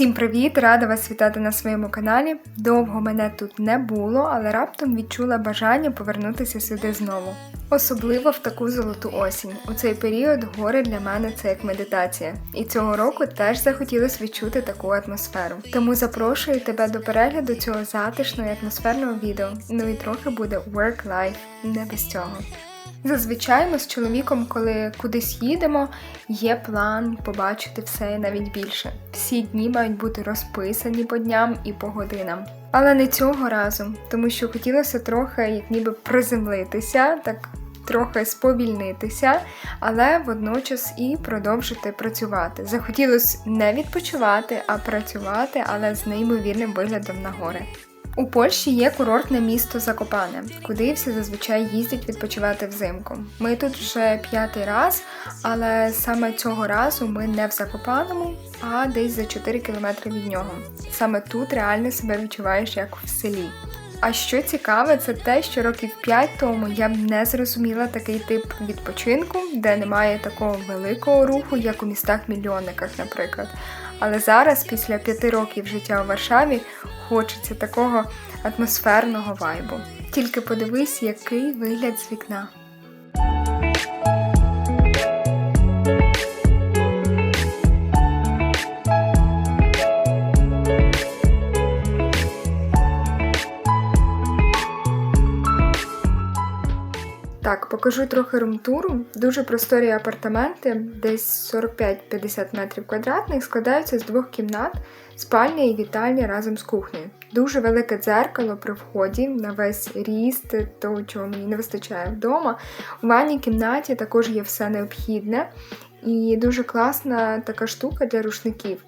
Усім привіт! Рада вас вітати на своєму каналі. Довго мене тут не було, але раптом відчула бажання повернутися сюди знову. Особливо в таку золоту осінь. У цей період гори для мене це як медитація. І цього року теж захотілося відчути таку атмосферу. Тому запрошую тебе до перегляду цього затишного і атмосферного відео. Ну і трохи буде work-life, не без цього. Зазвичай ми з чоловіком, коли кудись їдемо, є план побачити все і навіть більше. Всі дні мають бути розписані по дням і по годинам. Але не цього разу, тому що хотілося трохи, як ніби приземлитися, так трохи сповільнитися, але водночас і продовжити працювати. Захотілося не відпочивати, а працювати, але з неймовірним виглядом на гори. У Польщі є курортне місто Закопане, куди всі зазвичай їздять відпочивати взимку. Ми тут вже п'ятий раз, але саме цього разу ми не в Закопаному, а десь за 4 кілометри від нього. Саме тут реально себе відчуваєш як в селі. А що цікаве, це те, що років 5 тому я б не зрозуміла такий тип відпочинку, де немає такого великого руху, як у містах-мільйонниках, наприклад. Але зараз, після п'яти років життя у Варшаві, хочеться такого атмосферного вайбу. Тільки подивись, який вигляд з вікна. Покажу трохи румтуру. Дуже просторі апартаменти, десь 45-50 метрів квадратних, складаються з двох кімнат, спальня і вітальня разом з кухнею. Дуже велике дзеркало при вході на весь ріст, того, чого мені не вистачає вдома. У ванній кімнаті також є все необхідне і дуже класна така штука для рушників.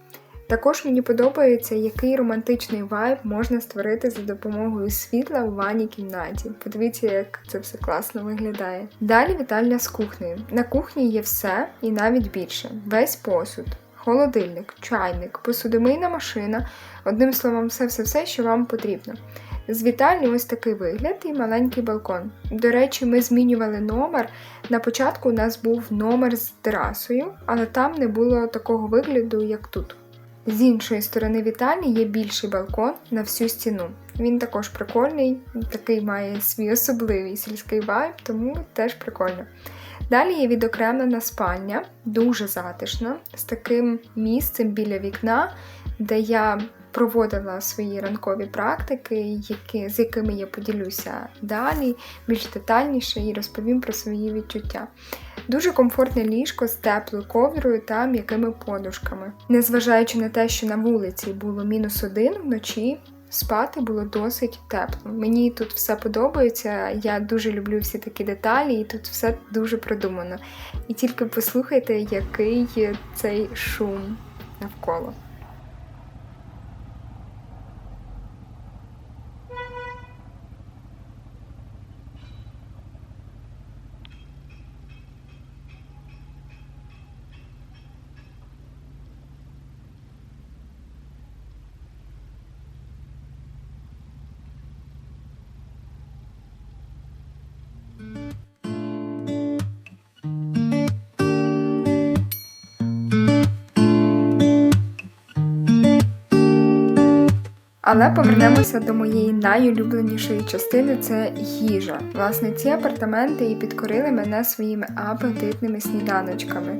Також мені подобається, який романтичний вайб можна створити за допомогою світла у ванній кімнаті. Подивіться, як це все класно виглядає. Далі вітальня з кухнею. На кухні є все і навіть більше. Весь посуд, холодильник, чайник, посудомийна машина. Одним словом, все-все-все, що вам потрібно. З вітальні ось такий вигляд і маленький балкон. До речі, ми змінювали номер. На початку у нас був номер з терасою, але там не було такого вигляду, як тут. З іншої сторони вітальні є більший балкон на всю стіну. Він також прикольний, такий має свій особливий сільський вайб, тому теж прикольно. Далі є відокремлена спальня, дуже затишна, з таким місцем біля вікна, де я проводила свої ранкові практики, які, з якими я поділюся далі, більш детальніше і розповім про свої відчуття. Дуже комфортне ліжко з теплою ковдрою та м'якими подушками. Незважаючи на те, що на вулиці було мінус один вночі. Спати було досить тепло. Мені тут все подобається, я дуже люблю всі такі деталі, і тут все дуже продумано. І тільки послухайте, який цей шум навколо. Але повернемося до моєї найулюбленішої частини це їжа. Власне, ці апартаменти і підкорили мене своїми апетитними сніданочками.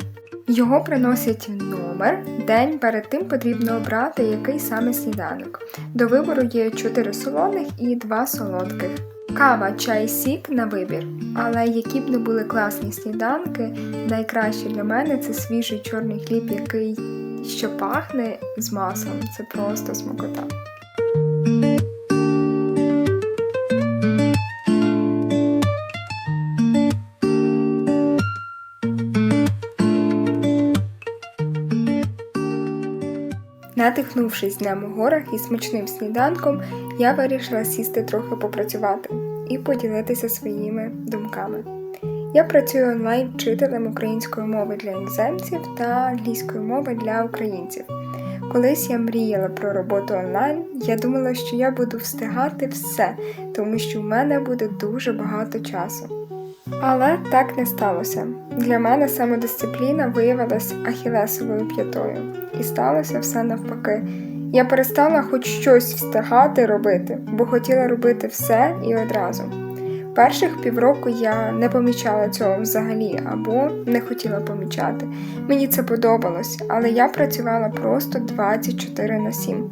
Його приносять в номер. День перед тим потрібно обрати який саме сніданок. До вибору є 4 солоних і 2 солодких. Кава, чай, сік на вибір. Але які б не були класні сніданки, найкраще для мене це свіжий чорний хліб, який що пахне з маслом. Це просто смакота. Надихнувшись днем у горах і смачним сніданком, я вирішила сісти трохи попрацювати і поділитися своїми думками. Я працюю онлайн вчителем української мови для іноземців та англійської мови для українців. Колись я мріяла про роботу онлайн, я думала, що я буду встигати все, тому що в мене буде дуже багато часу. Але так не сталося. Для мене самодисципліна виявилась ахілесовою п'ятою, і сталося все навпаки. Я перестала хоч щось встигати робити, бо хотіла робити все і одразу. Перших півроку я не помічала цього взагалі або не хотіла помічати. Мені це подобалось, але я працювала просто 24 на 7.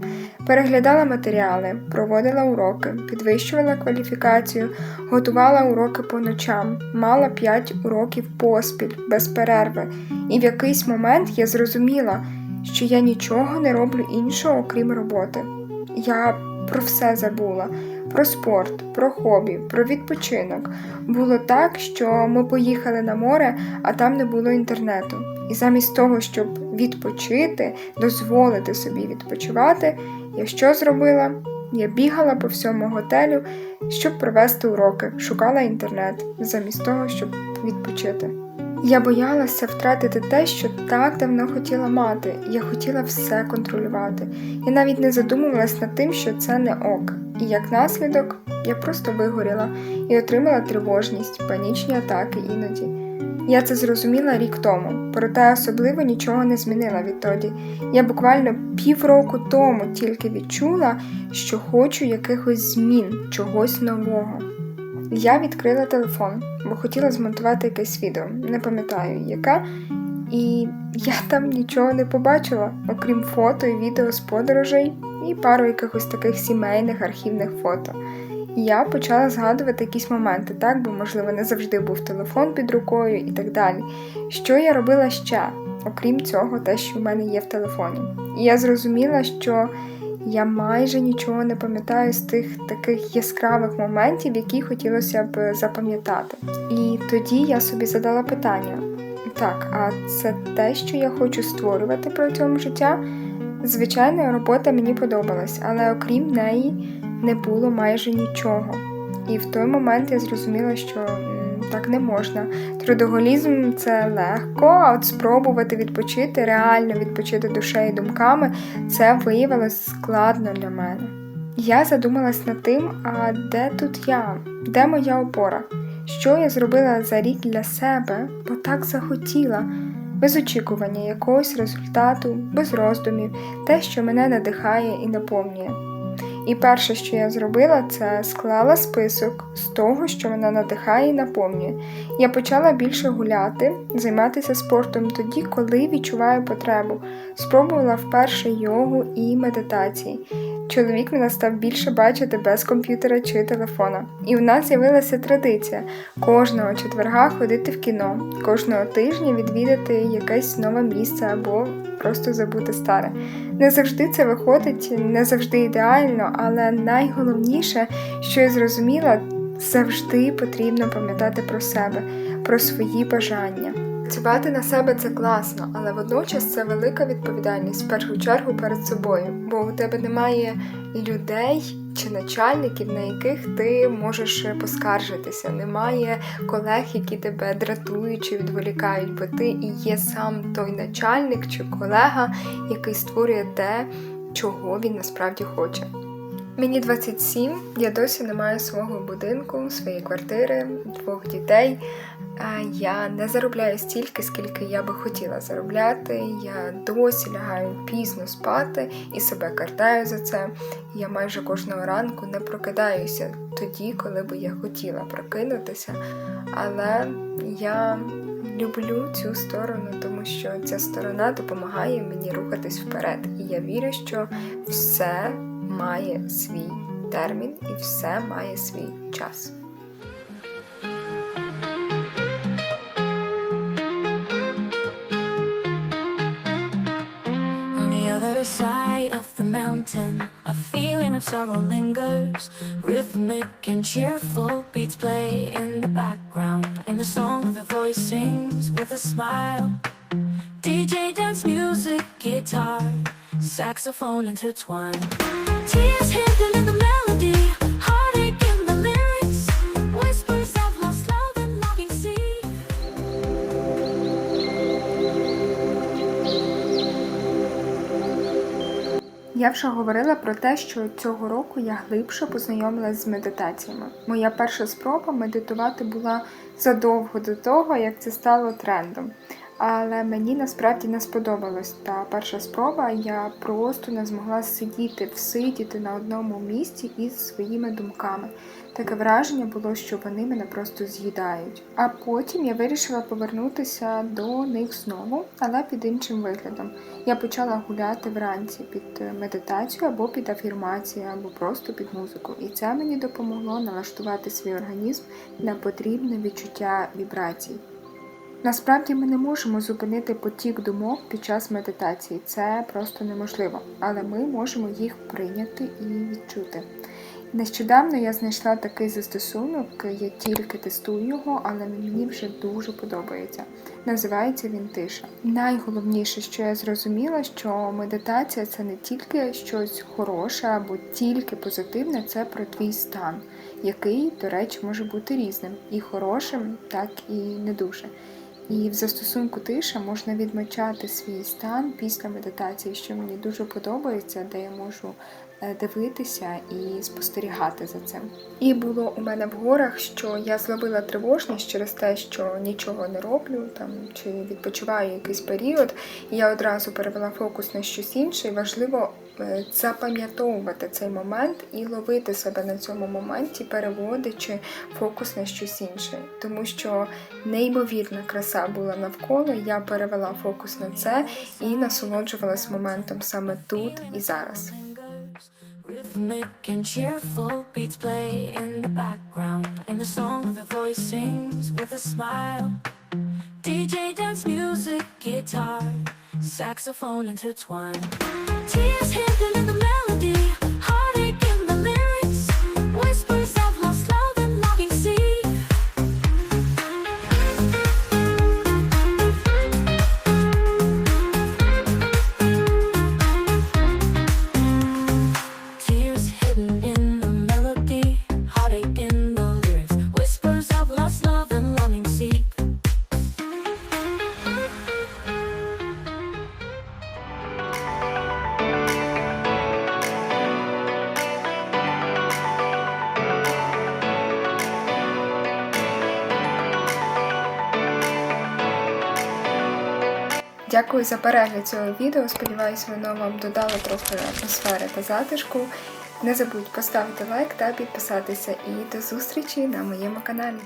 Переглядала матеріали, проводила уроки, підвищувала кваліфікацію, готувала уроки по ночам, мала 5 уроків поспіль, без перерви. І в якийсь момент я зрозуміла, що я нічого не роблю іншого, окрім роботи. Я про все забула. Про спорт, про хобі, про відпочинок. Було так, що ми поїхали на море, а там не було інтернету. І замість того, щоб відпочити, дозволити собі відпочивати, я що зробила? Я бігала по всьому готелю, щоб провести уроки, шукала інтернет, замість того, щоб відпочити. Я боялася втратити те, що так давно хотіла мати. Я хотіла все контролювати. Я навіть не задумувалась над тим, що це не ок. І як наслідок, я просто вигоріла і отримала тривожність, панічні атаки іноді. Я це зрозуміла рік тому, проте особливо нічого не змінила відтоді. Я буквально півроку тому тільки відчула, що хочу якихось змін, чогось нового. Я відкрила телефон, бо хотіла змонтувати якесь відео, не пам'ятаю яке, і я там нічого не побачила, окрім фото і відео з подорожей і пару якихось таких сімейних архівних фото. Я почала згадувати якісь моменти, так, бо, можливо, не завжди був телефон під рукою і так далі. Що я робила ще, окрім цього, те, що в мене є в телефоні. І я зрозуміла, що я майже нічого не пам'ятаю з тих таких яскравих моментів, які хотілося б запам'ятати. І тоді я собі задала питання: так, а це те, що я хочу створювати протягом життя? Звичайно, робота мені подобалась, але окрім неї не було майже нічого. І в той момент я зрозуміла, що так не можна. Трудоголізм це легко, а от спробувати відпочити, реально відпочити душею і думками, це виявилось складно для мене. Я задумалась над тим, а де тут я? Де моя опора? Що я зробила за рік для себе, бо так захотіла, без очікування якогось результату, без роздумів, те, що мене надихає і наповнює. І перше, що я зробила, це склала список з того, що мене надихає і наповнює. Я почала більше гуляти, займатися спортом тоді, коли відчуваю потребу. Спробувала вперше йогу і медитації. Чоловік мене став більше бачити без комп'ютера чи телефона. І в нас з'явилася традиція кожного четверга ходити в кіно, кожного тижня відвідати якесь нове місце або просто забути старе. Не завжди це виходить, не завжди ідеально, але найголовніше, що я зрозуміла, завжди потрібно пам'ятати про себе, про свої бажання. Працювати на себе це класно, але водночас це велика відповідальність в першу чергу перед собою, бо у тебе немає людей чи начальників, на яких ти можеш поскаржитися. Немає колег, які тебе дратують чи відволікають, бо ти і є сам той начальник чи колега, який створює те, чого він насправді хоче. Мені 27, я досі не маю свого будинку, своєї квартири, двох дітей. Я не заробляю стільки, скільки я би хотіла заробляти. Я досі лягаю пізно спати і себе картаю за це. Я майже кожного ранку не прокидаюся тоді, коли би я хотіла прокинутися. Але я люблю цю сторону, тому що ця сторона допомагає мені рухатись вперед. І я вірю, що все має свій термін і все має свій час. On the other side of the mountain, a feeling of sorrow lingers. Rhythmic and cheerful beats play in the background, and the song of a voice sings with a smile. DJ dance music, guitar, saxophone intertwined. Tears hidden the melody, heartache in the lyrics, whispers of lost love and longing sea. Я вже говорила про те, що цього року я глибше познайомилася з медитаціями. Моя перша спроба медитувати була задовго до того, як це стало трендом. Але мені насправді не сподобалось та перша спроба. Я просто не змогла сидіти, всидіти на одному місці із своїми думками. Таке враження було, що вони мене просто з'їдають. А потім я вирішила повернутися до них знову, але під іншим виглядом. Я почала гуляти вранці під е, медитацію або під афірмацію, або просто під музику. І це мені допомогло налаштувати свій організм на потрібне відчуття вібрацій. Насправді ми не можемо зупинити потік думок під час медитації, це просто неможливо, але ми можемо їх прийняти і відчути. Нещодавно я знайшла такий застосунок, я тільки тестую його, але мені вже дуже подобається. Називається він тиша. Найголовніше, що я зрозуміла, що медитація це не тільки щось хороше або тільки позитивне, це про твій стан, який, до речі, може бути різним, і хорошим, так і не дуже. І в застосунку тиша можна відмічати свій стан після медитації, що мені дуже подобається, де я можу дивитися і спостерігати за цим. І було у мене в горах, що я зловила тривожність через те, що нічого не роблю там чи відпочиваю якийсь період. І я одразу перевела фокус на щось інше. І важливо е, запам'ятовувати цей момент і ловити себе на цьому моменті, переводячи фокус на щось інше, тому що неймовірна краса була навколо. Я перевела фокус на це і насолоджувалась моментом саме тут і зараз. Rhythmic and cheerful beats play in the background, and the song of your voice sings with a smile. DJ dance music, guitar, saxophone intertwine. Tears hidden in the Дякую за перегляд цього відео. Сподіваюсь, воно вам додало трохи атмосфери та затишку. Не забудь поставити лайк та підписатися. І до зустрічі на моєму каналі.